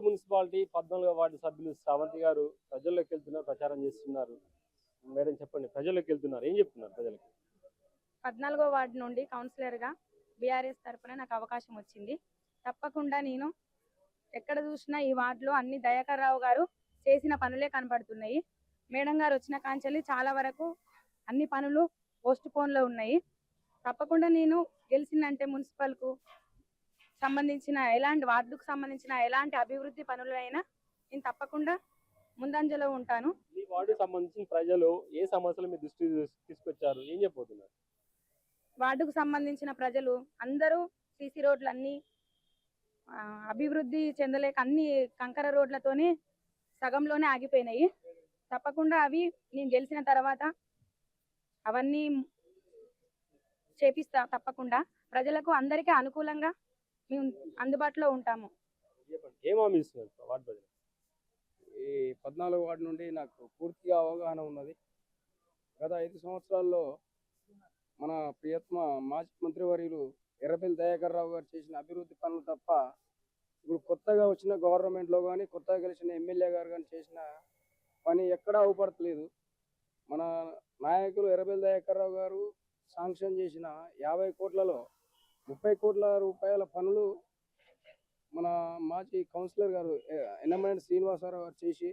Municipality పద్నాలుగో ward సభ్యులు శ్రావంతి గారు ప్రజల్లోకి వెళ్తున్నారు ప్రచారం చేస్తున్నారు. మేడం చెప్పండి ప్రజల్లోకి వెళ్తున్నారు. ఏం చెప్తున్నారు ప్రజలకి? పద్నాలుగో వార్డు నుండి కౌన్సిలర్గా బీఆర్ఎస్ తరఫున నాకు అవకాశం వచ్చింది. తప్పకుండా నేను ఎక్కడ చూసినా ఈ వార్డులో అన్ని దయాకర్ రావు గారు చేసిన పనులే కనబడుతున్నాయి. మేడం గారు వచ్చిన కాంచెల్లి చాలా వరకు అన్ని పనులు పోస్ట్ పోన్లో ఉన్నాయి. తప్పకుండా నేను గెలిచిందంటే మున్సిపల్కు సంబంధించిన ఎలాంటి వార్డుకు సంబంధించిన ఎలాంటి అభివృద్ధి పనులైనా నేను తప్పకుండా ముందంజలో ఉంటాను. ఈ వార్డుకు సంబంధించిన ప్రజలు ఏ సమస్యలు మీ దృష్టి తీసుకొచ్చారు? ఏం చెప్పబోతున్నారు? వార్డుకు సంబంధించిన ప్రజలు అందరూ సీసీ రోడ్లు అన్ని అభివృద్ధి చెందలేక అన్ని కంకర రోడ్లతోనే సగంలోనే ఆగిపోయినాయి. తప్పకుండా అవి నేను గెలిచిన తర్వాత అవన్నీ చేపిస్తా తప్పకుండా. ప్రజలకు అందరికీ అనుకూలంగా మేము అందుబాటులో ఉంటాము. ఈ పద్నాలుగు వార్డు నుండి నాకు పూర్తిగా అవగాహన ఉన్నది. గత ఐదు సంవత్సరాల్లో మన ప్రియత్మ మాజీ మంత్రివర్యులు ఎర్రబెల్లి దయాకర్ రావు గారు చేసిన అభివృద్ధి పనులు తప్ప ఇప్పుడు కొత్తగా వచ్చిన గవర్నమెంట్లో కానీ కొత్తగా గెలిచిన ఎమ్మెల్యే గారు కానీ చేసిన పని ఎక్కడా అవపడతలేదు మన నాయకులు ఎర్రబెల్లి దయాకర్ రావు గారు శాంక్షన్ చేసిన యాభై కోట్లలో ముప్పై కోట్ల రూపాయల పనులు మన మాజీ కౌన్సిలర్ గారు ఎన్నమనేని శ్రీనివాసరావు గారు చేసి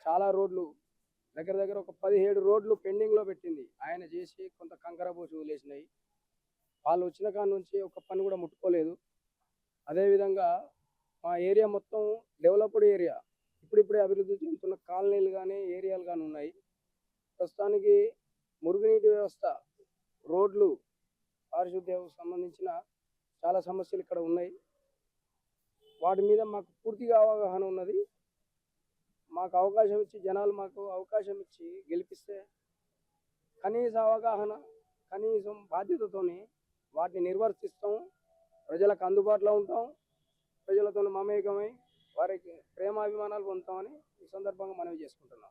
చాలా రోడ్లు దగ్గర దగ్గర ఒక పదిహేడు రోడ్లు పెండింగ్లో పెట్టింది. ఆయన చేసి కొంత కంకర పోసి వదిలేసినాయి. వాళ్ళు వచ్చిన కాడ నుంచి ఒక పని కూడా ముట్టుకోలేదు. అదేవిధంగా మా ఏరియా మొత్తం డెవలప్డ్ ఏరియా. ఇప్పుడిప్పుడే అభివృద్ధి చెందుతున్న కాలనీలు కానీ ఏరియాలు కానీ ఉన్నాయి. ప్రస్తుతానికి మురుగునీటి వ్యవస్థ రోడ్లు పారిశుద్ధ్యం సంబంధించిన చాలా సమస్యలు ఇక్కడ ఉన్నాయి. వాటి మీద మాకు పూర్తిగా అవగాహన ఉన్నది. మాకు అవకాశం ఇచ్చి జనాలు మాకు అవకాశం ఇచ్చి గెలిపిస్తే కనీస అవగాహన కనీసం బాధ్యతతోని వాటిని నిర్వర్తిస్తాం. ప్రజలకు అందుబాటులో ఉంటాం. ప్రజలతో మమేకమై వారికి ప్రేమాభిమానాలు పొందుతామని ఈ సందర్భంగా మనవి చేసుకుంటున్నాం.